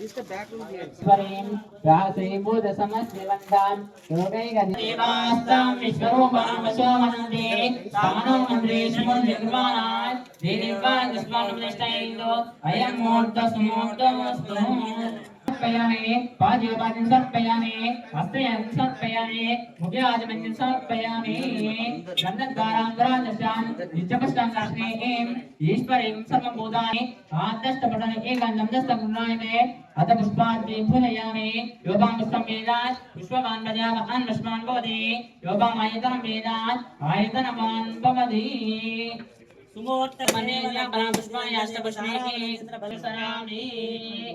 शरण्येन्द्रमन्देवी नारायणी नमोऽस्तु ते स्वरीं रासेभूत समस्तिवन्तान् योगैकदेवास्तां विश्वरूपामशोमनन्दे सानो मन्द्रे श्रीमन्निर्वाणाय देवान् स्मरणप्रतिष्ठैन्दो अयं मूर्तसुमूर्तमस्तु சத்பயானே பாஜ்யோபாஜன் சத்பயானே அஸ்தயன் சத்பயானே முகியாஜமஞ்சன் சத்பயானே கந்தகாராந்தராஜசாம் நிச்சபஷ்டாங்கேம் ஈஸ்வரேம் சர்வபூதானே ஆந்தஷ்டபடன ஏகாந்தம் தஸ்தகுணாயமே अथ पुष्पाद्री फूलयामि योपामुष्टं वेदात् पुष्पवान् भजावहान् पुष्पान् भवति योपामायतनं वेदात् आयतनवान् भवति सुमूर्तमनेन परां पुष्पायाश्च पुष्पाणि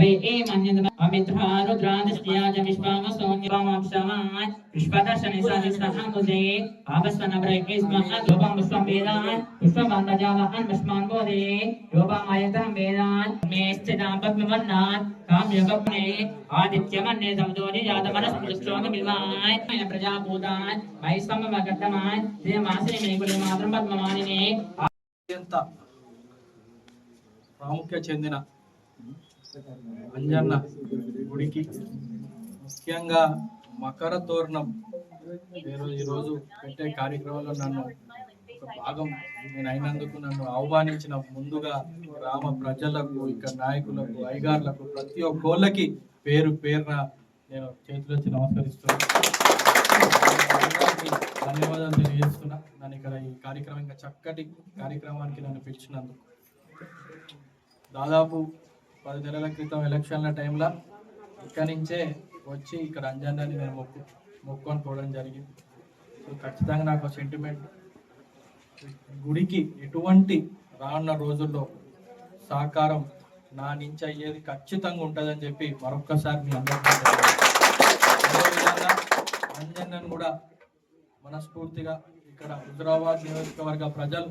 ए मन्यद अमित्रा रुद्रादस्त्याज विश्वामसोन्यपामक्षमान् पुष्पदर्शने सहिष्णहामुदे आपस्वन ब्रैके स्मः लोपं पुष्पं वेदान् पुष्पवान् प्रजावान् पुष्पान् बोधे योपामायतनं वेदान् मेश्चिदां पद्मवर्णान् काम्यगप्ने आदित्यमन्ये समुदोनि जातमनस्पृष्टोगमिवाय प्रजाभूतान् वैश्वमगतमान् देवाश्री मे कुलमात्रं पद्ममानिने అత్యంత ప్రాముఖ్య చెందిన అంజన్న గుడికి. ముఖ్యంగా మకర తోరణం. నేను ఈరోజు పెట్టే కార్యక్రమంలో నన్ను ఒక భాగం నేను అయినందుకు నన్ను ఆహ్వానించిన ముందుగా గ్రామ ప్రజలకు ఇక్కడ నాయకులకు అయ్యగారులకు ప్రతి ఒక్కళ్ళకి పేరు పేరున నేను చేతులెత్తి నమస్కరిస్తున్నాను. ధన్యవాదాలు తెలియజేస్తున్నా. నన్ను ఇక్కడ ఈ కార్యక్రమం చక్కటి కార్యక్రమానికి నన్ను పిలిచినందుకు. దాదాపు పది నెలల క్రితం ఎలక్షన్ల టైంలో ఇక్కడి నుంచే వచ్చి ఇక్కడ అంజన్నాని నేను మొక్కు మొక్కుకొని పోవడం జరిగింది. సో ఖచ్చితంగా నాకు సెంటిమెంట్ గుడికి ఎటువంటి రానున్న రోజుల్లో సహకారం నా నుంచి అయ్యేది ఖచ్చితంగా ఉంటుందని చెప్పి మరొక్కసారి మీ అందరికీ అంజన్నను కూడా మనస్ఫూర్తిగా ఇక్కడ హుజరాబాద్ నియోజకవర్గ ప్రజలు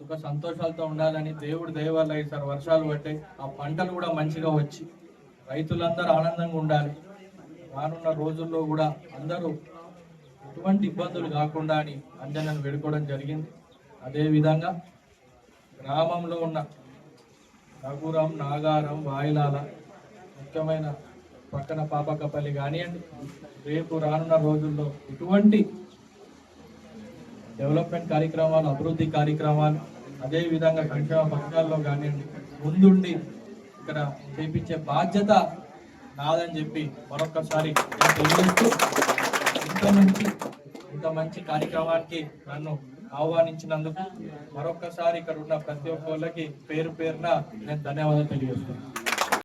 సుఖ సంతోషాలతో ఉండాలని దేవుడు దయవల్ల ఈసారి వర్షాలు పట్టాయి ఆ పంటలు కూడా మంచిగా వచ్చి రైతులందరూ ఆనందంగా ఉండాలి. రానున్న రోజుల్లో కూడా అందరూ ఎటువంటి ఇబ్బందులు కాకుండా అని అంజనను వేడుకోవడం జరిగింది. అదేవిధంగా గ్రామంలో ఉన్న రఘురం నాగారం వాయిలాల ముఖ్యమైన పక్కన పాపకపల్లి కానివ్వండి రేపు రానున్న రోజుల్లో ఎటువంటి డెవలప్మెంట్ కార్యక్రమాలు అభివృద్ధి కార్యక్రమాలు అదేవిధంగా సంక్షేమ పథకాల్లో కానివ్వండి ముందుండి ఇక్కడ చేపించే బాధ్యత నాదని చెప్పి మరొకసారి తెలియజేస్తూ ఇంత మంచి ఇంత మంచి కార్యక్రమానికి నన్ను ఆహ్వానించినందుకు మరొకసారి ఇక్కడ ఉన్న ప్రతి ఒక్కళ్ళకి పేరు పేరున నేను ధన్యవాదాలు తెలియజేస్తున్నాను.